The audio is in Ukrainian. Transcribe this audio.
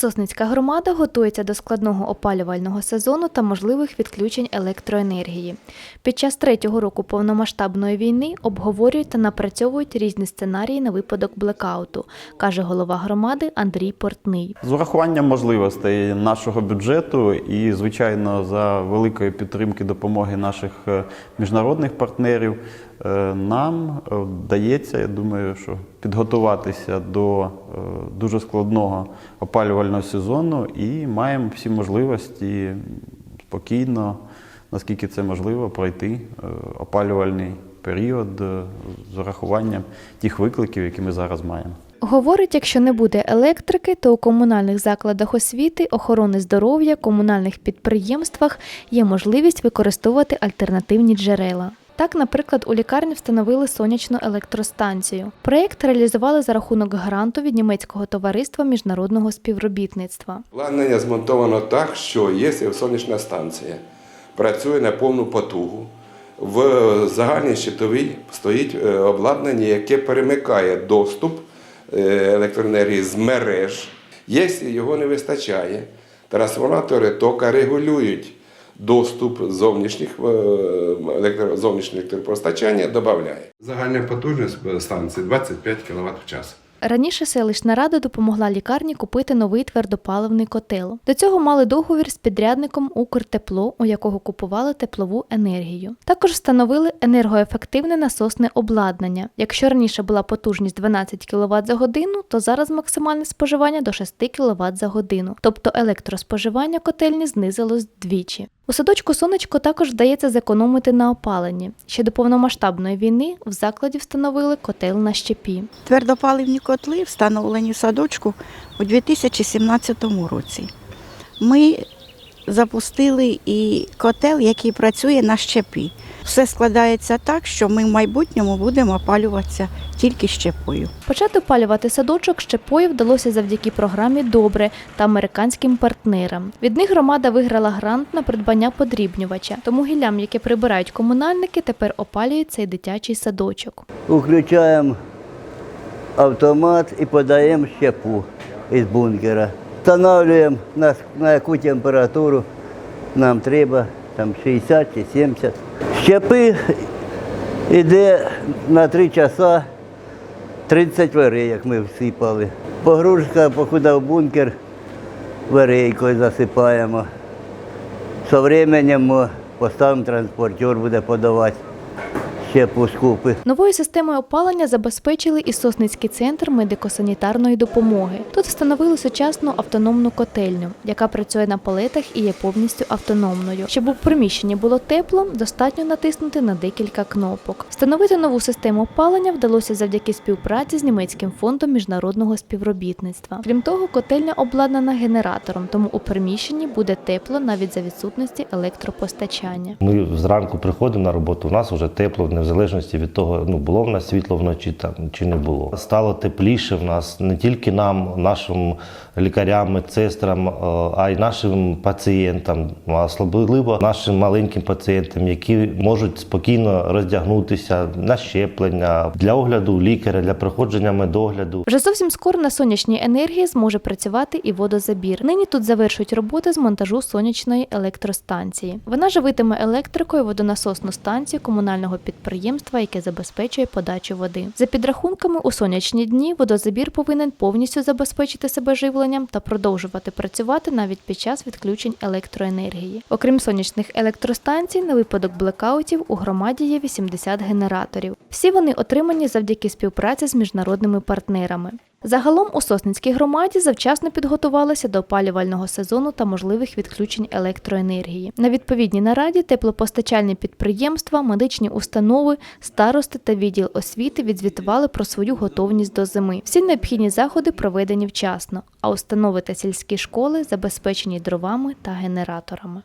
Сосницька громада готується до складного опалювального сезону та можливих відключень електроенергії. Під час третього року повномасштабної війни обговорюють та напрацьовують різні сценарії на випадок блекауту, каже голова громади Андрій Портний. З урахуванням можливостей нашого бюджету і, звичайно, за великої підтримки допомоги наших е, міжнародних партнерів, нам е, вдається, я думаю, що підготуватися до е, дуже складного опалювального сезону і маємо всі можливості спокійно, наскільки це можливо, пройти е, опалювальний період е, з урахуванням тих викликів, які ми зараз маємо. Говорить, якщо не буде електрики, то у комунальних закладах освіти, охорони здоров'я, комунальних підприємствах є можливість використовувати альтернативні джерела. Так, наприклад, у лікарні встановили сонячну електростанцію. Проєкт реалізували за рахунок гранту від німецького товариства міжнародного співробітництва. Обладнання змонтовано так, що є сонячна станція, працює на повну потугу. В загальній щитовій стоїть е, обладнання, яке перемикає доступ е, електроенергії з мереж. Якщо його не вистачає, трансформатори тока регулюють доступ зовнішніх е, електро- зовнішнього електропостачання, додає. Загальна потужність станції 25 кВт в час. Раніше селищна рада допомогла лікарні купити новий твердопаливний котел. До цього мали договір з підрядником Укртепло, у якого купували теплову енергію. Також встановили енергоефективне насосне обладнання. Якщо раніше була потужність 12 кВт за годину, то зараз максимальне споживання до 6 кВт за годину. Тобто електроспоживання котельні знизилось вдвічі. У садочку сонечко також вдається зекономити на опаленні. Ще до повномасштабної війни в закладі встановили котел на щепі. Твердопаливні котли встановлені в садочку у 2017 році. Ми запустили і котел, який працює на щепі. Все складається так, що ми в майбутньому будемо опалюватися тільки щепою. Почати опалювати садочок щепою вдалося завдяки програмі Добре та американським партнерам. Від них громада виграла грант на придбання подрібнювача. Тому гіллям, які прибирають комунальники, тепер опалюють цей дитячий садочок. Включаємо автомат і подаємо щепу із бункера. Встановлюємо на, на яку температуру нам треба, там 60 чи 70. Щепи йде на 3 часа 30 варей, як ми всипали. Погружка, покуди в бункер, варейкою засипаємо. Со временем поставимо транспортер, буде подавати щепу з купи. Новою системою опалення забезпечили і Сосницький центр медико-санітарної допомоги. Тут встановили сучасну автономну котельню, яка працює на палетах і є повністю автономною. Щоб у приміщенні було тепло, достатньо натиснути на декілька кнопок. Встановити нову систему опалення вдалося завдяки співпраці з німецьким фондом міжнародного співробітництва. Крім того, котельня обладнана генератором, тому у приміщенні буде тепло навіть за відсутності електропостачання. Ми зранку приходимо на роботу, у нас вже тепло, в залежності від того, ну було в нас світло вночі там чи не було. Стало тепліше в нас не тільки нам, нашим лікарям, медсестрам, е, а й нашим пацієнтам, а особливо нашим маленьким пацієнтам, які можуть спокійно роздягнутися на щеплення для огляду лікаря, для проходження медогляду. Вже зовсім скоро на сонячній енергії зможе працювати і водозабір. Нині тут завершують роботи з монтажу сонячної електростанції. Вона живитиме електрикою водонасосну станцію комунального підприємства, яке забезпечує подачу води. За підрахунками, у сонячні дні водозабір повинен повністю забезпечити себе живленням та продовжувати працювати навіть під час відключень електроенергії. Окрім сонячних електростанцій, на випадок блекаутів у громаді є 80 генераторів. Всі вони отримані завдяки співпраці з міжнародними партнерами. Загалом у Сосницькій громаді завчасно підготувалися до опалювального сезону та можливих відключень електроенергії. На відповідній нараді теплопостачальні підприємства, медичні установи, старости та відділ освіти відзвітували про свою готовність до зими. Всі необхідні заходи проведені вчасно, а установи та сільські школи забезпечені дровами та генераторами.